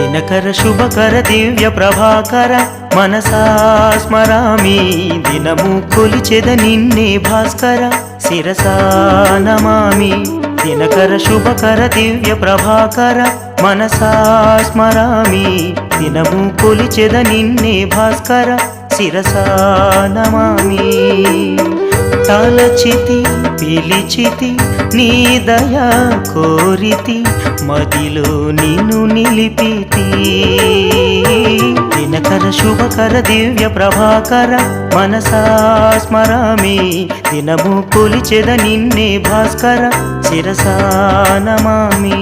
దినకర శుభకర దివ్య ప్రభాకర మనసా స్మరామి దినము కొలిచెద నిన్నే భాస్కర శిరసా నమామి దినకర శుభకర దివ్య ప్రభాకర మనసా స్మరామి దినము కొలిచెద నిన్నే భాస్కర శిరసా నమామి తలచితి పిలిచితి నీ దయా కోరితి మదిలో నిన్ను నిలిపితి. దినకర శుభకర దివ్య ప్రభాకర మనసా స్మరామి దినము కొలిచెద నిన్నే భాస్కర శిరసా నమామి.